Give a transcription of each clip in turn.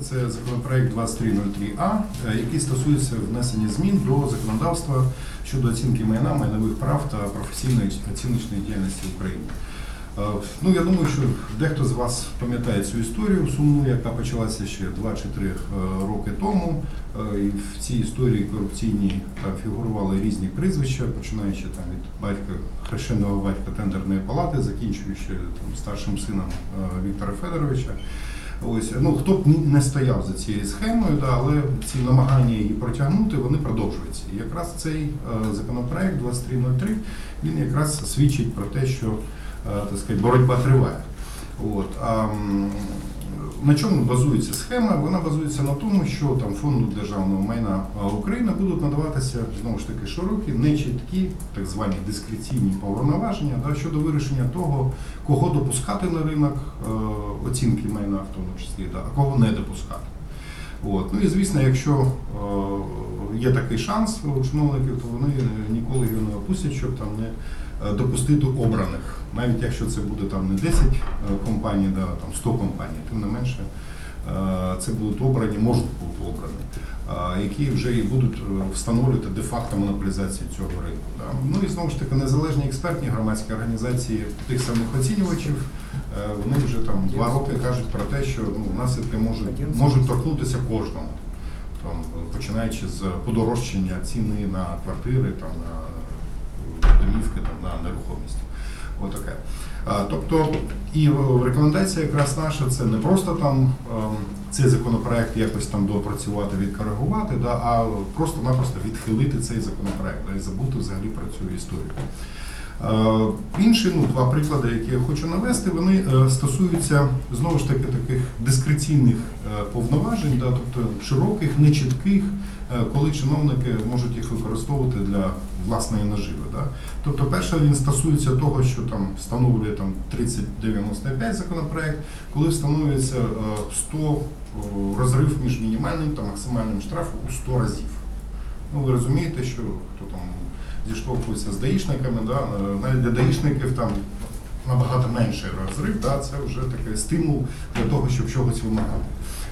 Це законопроект 2303А, е, який стосується внесення змін до законодавства щодо оцінки майна, майнових прав та професійної оціночної діяльності в Україні. Е, Ну, я думаю, що дехто з вас пам'ятає цю історію сумну, яка почалася ще 2 чи 3 е, роки тому. І в цій історії корупційній там фігурували різні прізвища, починаючи там від батька хрещеного батька тендерної палати, закінчуючи там старшим сином Віктора Федоровича. Ось ну хто б не стояв за цією схемою, да, але ці намагання її протягнути вони продовжуються. І якраз цей е, законопроект 2303 він якраз свідчить про те, що е, так сказати, боротьба триває. От а на чому базується схема? Вона базується на тому, що там фонду державного майна е, України будуть надаватися знову ж таки широкі, нечіткі, так звані дискреційні повноваження да, щодо вирішення того, кого допускати на ринок е, оцінки майна, в тому числі, да, а кого не допускати. От. Ну і звісно, якщо е, є такий шанс у чиновників, то вони ніколи його не опустять, щоб там не е, допустити обраних. Навіть якщо це буде там не 10 е, компаній, да, там 100 компаній, тим не менше е, це будуть обрані, можуть бути обрані, е, які вже і будуть е, встановлювати де-факто монополізацію цього ринку. Да. Ну і знову ж таки незалежні експертні громадські організації тих самих оцінювачів. Е, Вони вже там два роки кажуть про те, що ну, наслідки можуть, можуть торкнутися кожному, там, починаючи з подорожчання ціни на квартири, там, на домівки, там, на нерухомість. Отаке. Тобто, і рекомендація якраз наша це не просто там ем, цей законопроект якось там допрацювати, відкоригувати, да, а просто-напросто відхилити цей законопроект да, і забути взагалі про цю історію. Е, Інші ну, два приклади, які я хочу навести, вони е, стосуються знову ж таки таких дискреційних е, повноважень, да, тобто широких, нечітких, коли чиновники можуть їх використовувати для власної наживи. Да. Тобто, перше він стосується того, що там встановлює там 3095 законопроект, коли встановлюється е, 100 розрив між мінімальним та максимальним штрафом у 100 разів. Ну, ви розумієте, що хто там зіштовхується з даїшниками, да, навіть для даїшників там набагато менший розрив, да, це вже такий стимул для того, щоб чогось вимагати.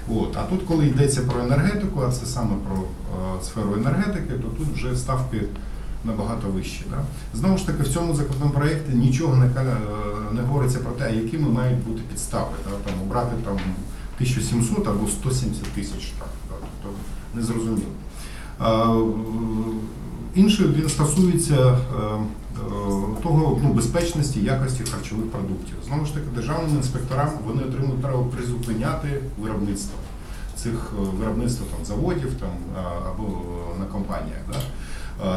От. А тут, коли йдеться про енергетику, а це саме про е, сферу енергетики, то тут вже ставки набагато вищі. Да. Знову ж таки, в цьому законопроекті нічого не, е, не говориться про те, якими мають бути підстави. Да, там, обрати там, 1700 або 170 тисяч штраф. Да, тобто незрозуміло. А, Інший він стосується е, е, того ну, безпечності якості харчових продуктів. Знову ж таки, державним інспекторам вони отримують право призупиняти виробництво цих е, виробництва там заводів там або на компаніях, да?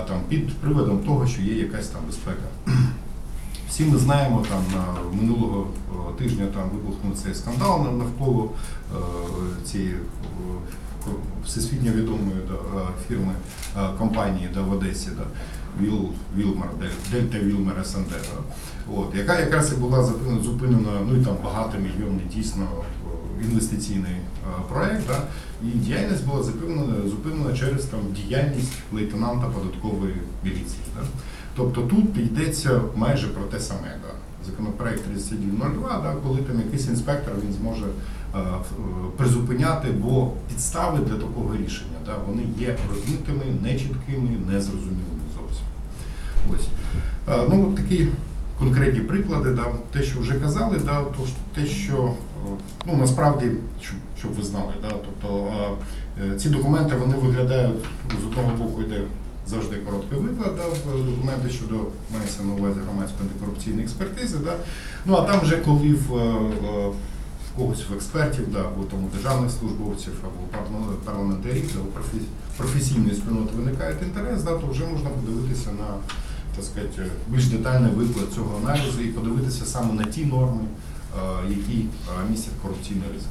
там під приводом того, що є якась там безпека. Всі ми знаємо, там минулого тижня там вибухнув цей скандал навколо цієї всесвітньо відомої фірми компанії да, в Одесі, да, Віл, Вілмар, Дельта Вілмар СНД, да, от, яка якраз і була зупинена, ну і там багатомільйонний дійсно інвестиційний проект. Да, і діяльність була зупинена, зупинена через там, діяльність лейтенанта податкової міліції. Да. Тобто тут йдеться майже про те саме. Да. Законопроект 3702, да, коли там якийсь інспектор він зможе е, е, призупиняти, бо підстави для такого рішення да, вони є розмитими, нечіткими, незрозумілими зовсім. Ось. Е, Ну, от такі конкретні приклади, да, те, що вже казали, да, то, те, що е, ну, насправді, щоб, щоб ви знали, да, тобто е, е, ці документи вони виглядають з одного боку йде завжди короткий виклад, да, в документи щодо мається на увазі громадської антикорупційної експертизи. Да. Ну а там вже коли в, е, е, в когось в експертів, да, або тому державних службовців, або парламентарів, або професі- професійної спільноти виникає інтерес, да, то вже можна подивитися на так сказати, більш детальний виклад цього аналізу і подивитися саме на ті норми, е, які е, містять корупційний ризик.